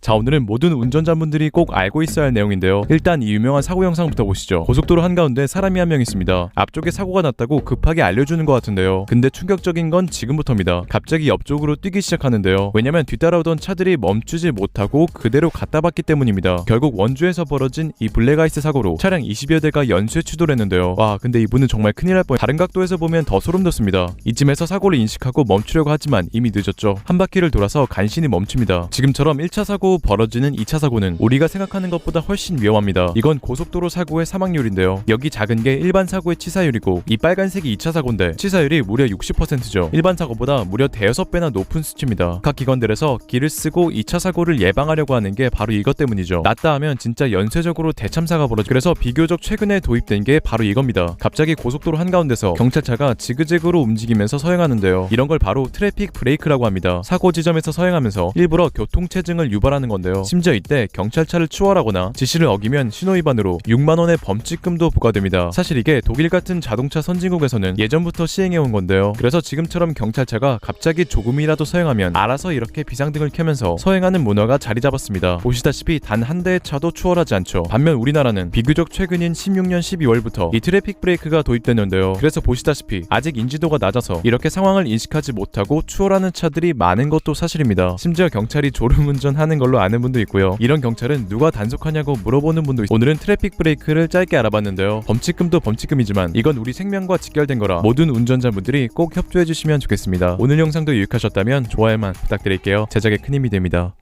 자 오늘은 모든 운전자분들이 꼭 알고 있어야 할 내용인데요. 일단 이 유명한 사고 영상부터 보시죠. 고속도로 한가운데 사람이 한 명 있습니다. 앞쪽에 사고가 났다고 급하게 알려주는 것 같은데요. 근데 충격적인 건 지금부터입니다. 갑자기 옆쪽으로 뛰기 시작하는데요. 왜냐면 뒤따라오던 차들이 멈추지 못하고 그대로 갖다 봤기 때문입니다. 결국 원주에서 벌어진 이 블랙아이스 사고로 차량 20여 대가 연쇄 추돌 했는데요. 와 근데 이분은 정말 큰일 날 뻔. 다른 각도에서 보면 더 소름 돋습니다. 이쯤에서 사고를 인식하고 멈추려고 하지만 이미 늦었죠. 한 바퀴를 돌아서 간신히 멈춥니다. 지금처럼 1차 사고 후 벌어지는 2차 사고는 우리가 생각하는 것보다 훨씬 위험합니다. 이건 고속도로 사고의 사망률인데요. 여기 작은 게 일반 사고의 치사율이고 이 빨간색이 2차 사고인데 치사율이 무려 60%죠. 일반 사고보다 무려 대여섯 배나 높은 수치입니다. 각 기관들에서 길을 쓰고 2차 사고를 예방하려고 하는 게 바로 이것 때문이죠. 낫다 하면 진짜 연쇄적으로 대참사가 벌어져. 그래서 비교적 최근에 도입된 게 바로 이겁니다. 갑자기 고속도로 한가운데서 경찰차가 지그재그로 움직이면서 서행하는데요. 이런 걸 바로 트래픽 브레이크라고 합니다. 사고 지점에서 서행하면서 일부러 교통체증을 유발하는 건데요. 심지어 이때 경찰차를 추월하거나 지시를 어기면 신호위반으로 6만 원의 범칙금도 부과됩니다. 사실 이게 독일 같은 자동차 선진국에서는 예전부터 시행해온 건데요. 그래서 지금처럼 경찰차가 갑자기 조금이라도 서행하면 알아서 이렇게 비상등을 켜면서 서행하는 문화가 자리 잡았습니다. 보시다시피 단 한 대의 차도 추월하지 않죠. 반면 우리나라는 비교적 최근인 16년 12월부터 이 트래픽 브레이크가 도입됐는데요. 그래서 보시다시피 아직 인지도가 낮아서 이렇게 상황을 인식하지 못하고 추월하는 차들이 많은 것도 사실입니다. 심지어 경찰이 졸음운전하는 걸로 아는 분도 있고요. 이런 경찰은 누가 단속하냐고 물어보는 분도 있어요. 오늘은 트래픽 브레이크를 짧게 알아봤는데요. 범칙금도 범칙금이지만 이건 우리 생명과 직결된 거라 모든 운전자분들이 꼭 협조해 주시면 좋겠습니다. 오늘 영상도 유익하셨다면 좋아요만 부탁드릴게요. 제작에 큰 힘이 됩니다.